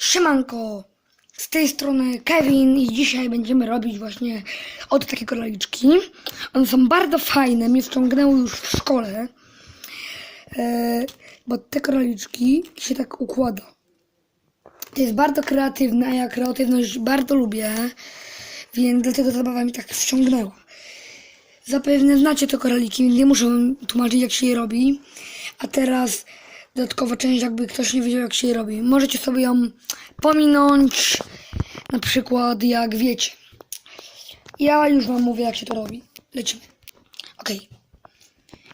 Siemanko! Z tej strony Kevin i dzisiaj będziemy robić właśnie od takie koraliczki. One są bardzo fajne, mnie wciągnęły już w szkole. E, bo te koraliczki się tak układa. To jest bardzo kreatywne, a ja kreatywność bardzo lubię, więc dlatego zabawa mi tak wciągnęła. Zapewne znacie te koraliki, więc nie muszę tłumaczyć jak się je robi. A teraz dodatkowa część, jakby ktoś nie wiedział jak się je robi. Możecie sobie ją pominąć, na przykład jak wiecie. Ja już wam mówię jak się to robi. Lecimy. Ok.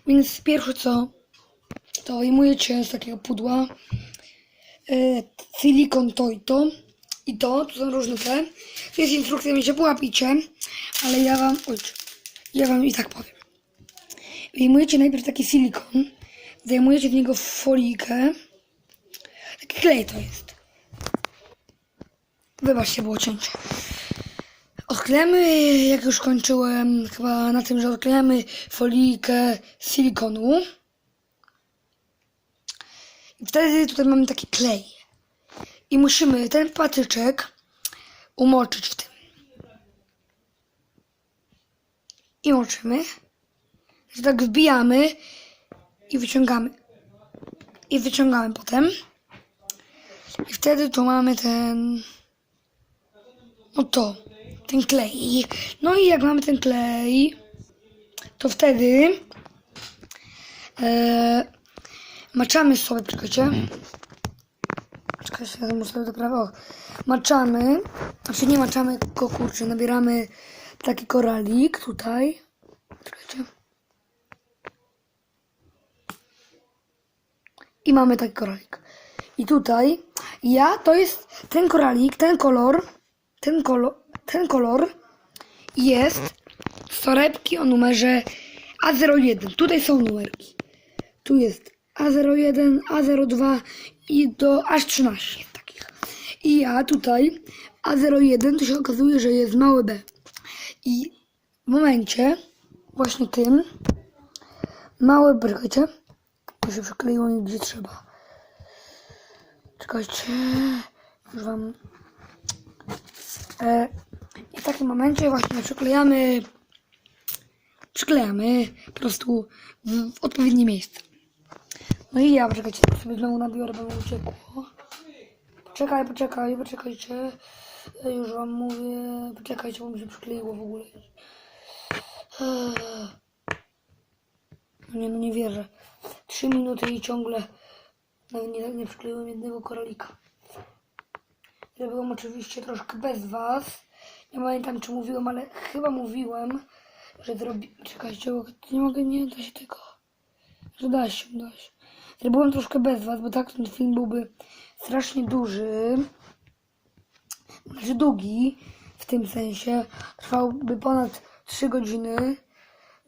Więc pierwsze co, to wyjmujecie z takiego pudła e, silikon to i to. I to, tu są różne te. Jest instrukcja, więc się połapicie, ale ja wam, oj, ja wam i tak powiem. Wyjmujecie najpierw taki silikon, zajmujecie w niego folijkę. Taki klej to jest. Wybaczcie, było cięcie. Odklejemy, jak już kończyłem, chyba na tym, że odklejemy folijkę z silikonu. I wtedy tutaj mamy taki klej. I musimy ten patyczek umoczyć w tym. I moczymy. Tak wbijamy i wyciągamy. I wyciągamy potem. I wtedy tu mamy ten. No to. Ten klej. No i jak mamy ten klej, to wtedy e, maczamy sobie, czekajcie. Czekajcie, ja muszę sobie to prawo. O, Maczamy, znaczy nie maczamy, tylko kurczę, nabieramy taki koralik tutaj. Czekajcie. I mamy taki koralik. I tutaj ja to jest ten koralik, ten kolor, ten kolor, ten kolor jest z torebki o numerze A01. Tutaj są numerki. Tu jest A01, A02 i do aż 13 jest takich. I ja tutaj A01 to się okazuje, że jest małe B. I w momencie właśnie tym małe brykecie to się przykleiło gdzie trzeba. Czekajcie, już wam. E, I w takim momencie właśnie przyklejamy, przyklejamy po prostu w, w odpowiednie miejsce. No i ja, poczekajcie, sobie znowu nabiorę, bo mi uciekło. Poczekaj, poczekaj, poczekajcie. Ja już wam mówię. Poczekajcie, bo mi się przykleiło w ogóle. Eee. No nie, no nie wierzę. Trzy minuty i ciągle nawet nie, nie przykleiłem jednego koralika. Zrobiłem oczywiście troszkę bez was. Nie pamiętam czy mówiłem, ale chyba mówiłem, że zrobi... Czekajcie, bo nie mogę, nie da się tego. Że da się, da się. Zrobiłem troszkę bez was, bo tak ten film byłby strasznie duży. Znaczy długi w tym sensie. Trwałby ponad 3 godziny.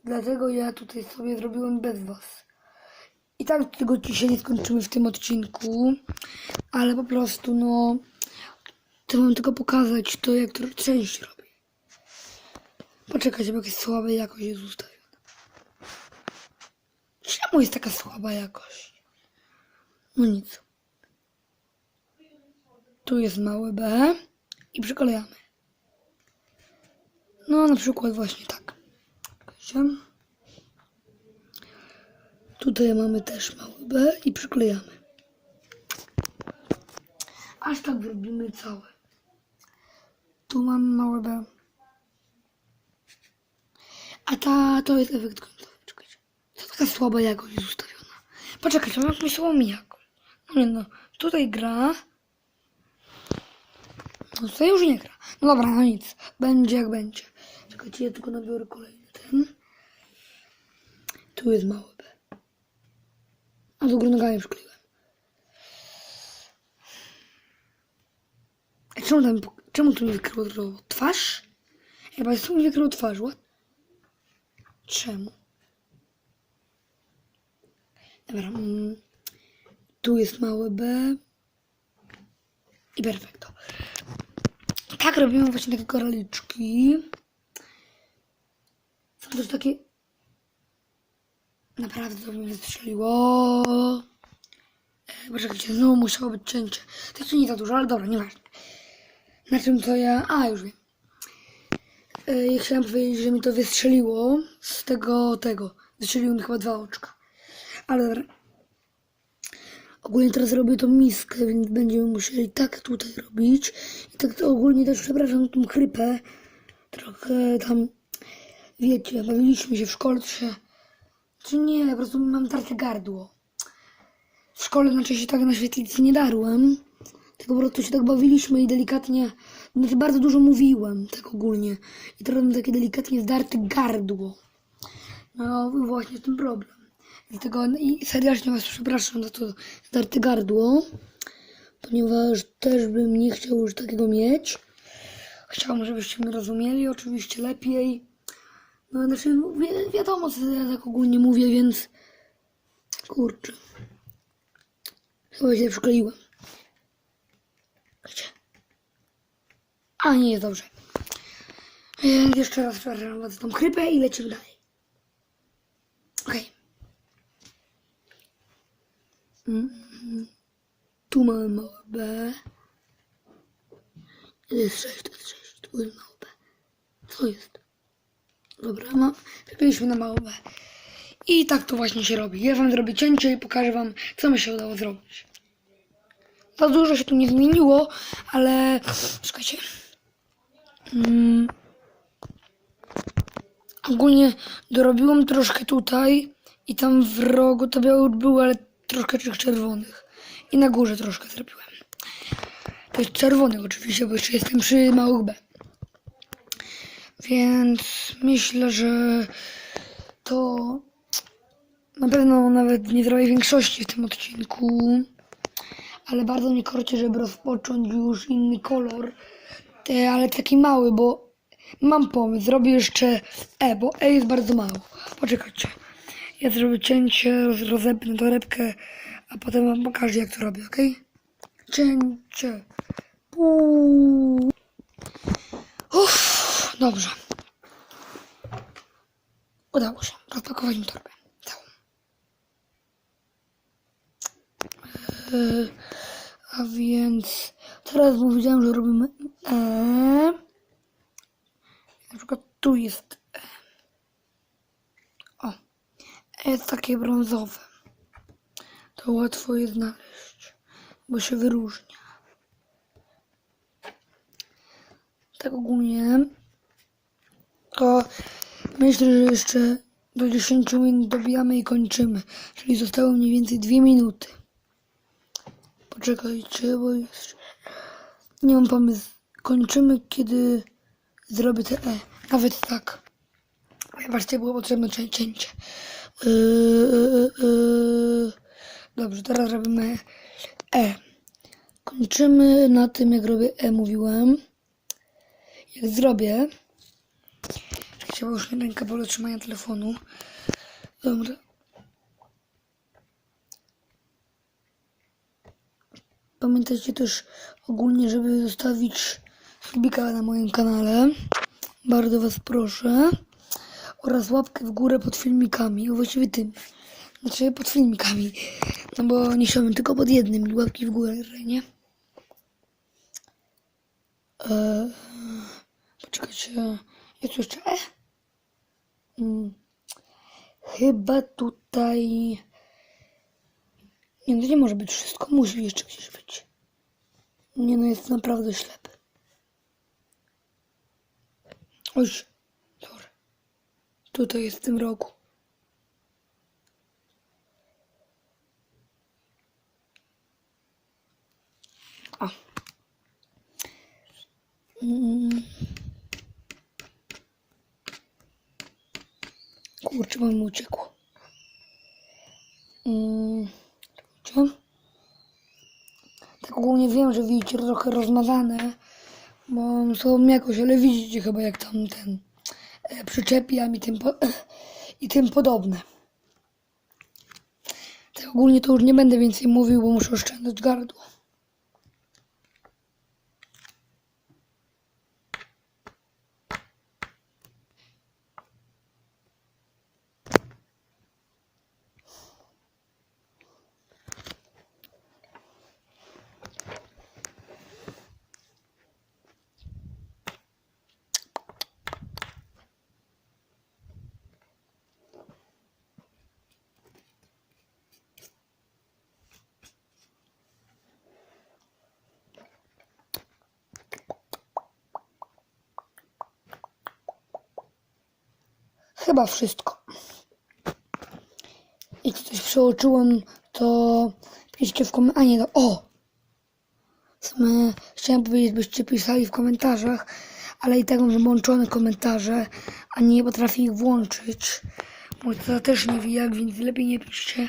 Dlatego ja tutaj sobie zrobiłem bez was. I tak tego dzisiaj nie skończymy w tym odcinku. Ale po prostu no... Chcę wam tylko pokazać to, jak to część robię. Poczekajcie, bo jakaś słaba jakość jest ustawiona. Czemu jest taka słaba jakość? No nic. Tu jest małe B i przyklejamy. No na przykład właśnie tak. Czekajcie. Tutaj mamy też małe B i przyklejamy. Aż tak zrobimy całe. Tu mamy małe B. A ta to jest efekt końcowy. Czekajcie. To taka słaba jakość jest ustawiona. Poczekajcie, mam jakąś słabą jakość. No nie no, tutaj gra. No tutaj już nie gra. No dobra, no nic. Będzie jak będzie. Czekajcie, ja tylko nabiorę kolejny ten. Tu jest małe B. Do góry nogami przykleiłem. A czemu tam, czemu tu mi wykryło twarz? Chyba jest tu mi wykryło twarz, what? Czemu? Dobra, mm, tu jest małe B. I perfekto. Tak robimy właśnie takie koraliczki. Są też takie... Naprawdę to mi wystrzeliło. Gdzie znowu musiało być cięcie. To jeszcze nie za dużo, ale dobra, nieważne. Na czym to ja... A, już wiem. E, Ja chciałam powiedzieć, że mi to wystrzeliło z tego, tego. Wystrzeliło mi chyba dwa oczka. Ale dobra. Ogólnie teraz robię tą miskę, więc będziemy musieli tak tutaj robić. I tak to ogólnie też przepraszam tą chrypę. Trochę tam, wiecie, bawiliśmy się w szkole, to się... Czy nie, po prostu mam tarte gardło. W szkole znaczy się tak na świetlicy nie darłem. Tylko po prostu się tak bawiliśmy i delikatnie, znaczy bardzo dużo mówiłem, tak ogólnie. I teraz mam takie delikatnie zdarte gardło. No właśnie ten problem. Dlatego i serdecznie Was przepraszam za to zdarte gardło, ponieważ też bym nie chciał już takiego mieć. Chciałbym, żebyście mnie rozumieli, oczywiście lepiej. No znaczy, wi- wiadomo, co ja tak ogólnie mówię, więc kurczę. Chyba się przykleiłem. A, nie jest dobrze. Więc jeszcze raz przepraszam Was za tą chrypę i lecimy dalej. Okej. Mm, Tu mamy małe B. To jest 6, to jest 6. Tu jest małe B. Co jest? Dobra, no. Przebiliśmy na małe B. I tak to właśnie się robi. Ja wam zrobię cięcie i pokażę wam, co mi się udało zrobić. Za dużo się tu nie zmieniło, ale... Czekajcie. Mm. Ogólnie dorobiłam troszkę tutaj i tam w rogu to biały ale troszkę tych czerwonych. I na górze troszkę zrobiłem. To jest czerwony oczywiście, bo jeszcze jestem przy małych B. Więc myślę, że to na pewno nawet nie zrobię większości w tym odcinku. Ale bardzo mnie korci, żeby rozpocząć już inny kolor. Te, ale taki mały, bo mam pomysł. Zrobię jeszcze E, bo E jest bardzo mało. Poczekajcie. Ja zrobię cięcie, roz, rozepnę torebkę, a potem wam pokażę jak to robię, ok? Cięcie. Puu. Dobrze. Udało się. Rozpakować mi torbę. Całą. Eee, a więc teraz powiedziałem, że robimy E. Na przykład tu jest E. O. E jest takie brązowe. To łatwo je znaleźć, bo się wyróżnia. Tak ogólnie to myślę, że jeszcze do 10 minut dobijamy i kończymy. Czyli zostało mniej więcej 2 minuty. Poczekajcie, bo jeszcze nie mam pomysłu. Kończymy, kiedy zrobię te E. Nawet tak. Zobaczcie, było potrzebne cię- cięcie. Yy, yy, yy. Dobrze, teraz robimy E. Kończymy na tym, jak robię E, mówiłem. Jak zrobię... Bo już nie ręka boli trzymania telefonu. Dobra. Pamiętajcie też ogólnie, żeby zostawić subika na moim kanale. Bardzo Was proszę. Oraz łapkę w górę pod filmikami. Właściwie tym. Znaczy pod filmikami. No bo nie chciałbym tylko pod jednym. Łapki w górę, nie? Eee, poczekajcie. Jest jeszcze E? Mm. Chyba tutaj... Nie, no nie może być wszystko. Musi jeszcze gdzieś być. Nie no, jest naprawdę ślepy. Oj, sorry. Tutaj jest w tym rogu. O. Mm. Kurczę, mam uciekło. Mm. Czekajcie. Tak ogólnie wiem, że widzicie trochę rozmazane, bo są jakoś, ale widzicie chyba jak tam ten e, przyczepiam i tym, po, i tym podobne. Tak ogólnie to już nie będę więcej mówił, bo muszę oszczędzać gardło. Chyba wszystko. Jeśli coś przeoczyłem, to piszcie w komentarzach. A nie, no, o! Sumie chciałem powiedzieć, byście pisali w komentarzach, ale i tak mam włączone komentarze, a nie potrafię ich włączyć. Mój tata też nie wie jak, więc lepiej nie piszcie.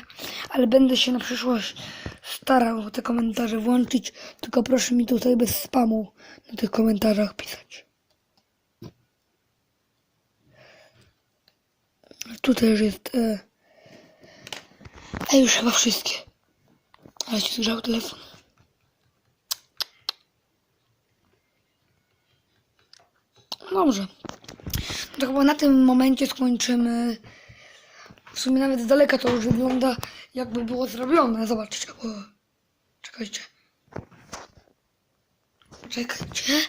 Ale będę się na przyszłość starał te komentarze włączyć, tylko proszę mi tutaj bez spamu na tych komentarzach pisać. Tu też jest... E... A już chyba wszystkie. Ale się zgrzał telefon. Dobrze. No to chyba na tym momencie skończymy. W sumie nawet z daleka to już wygląda jakby było zrobione. Zobaczcie. O. Czekajcie. Czekajcie.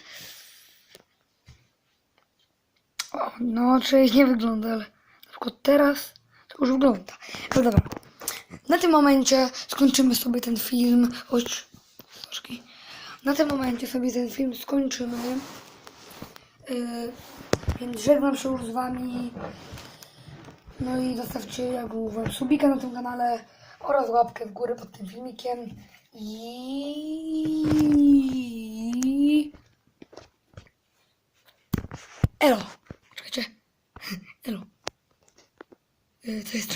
O, no część nie wygląda, ale przykład teraz to już wygląda. No dobra. Na tym momencie skończymy sobie ten film. Chodź. Troszki. Na tym momencie sobie ten film skończymy. Yy, więc żegnam się już z wami. No i zostawcie, jak mówiłem, subika na tym kanale oraz łapkę w górę pod tym filmikiem. I... Elo. Czekajcie. Elo. Yy, To jest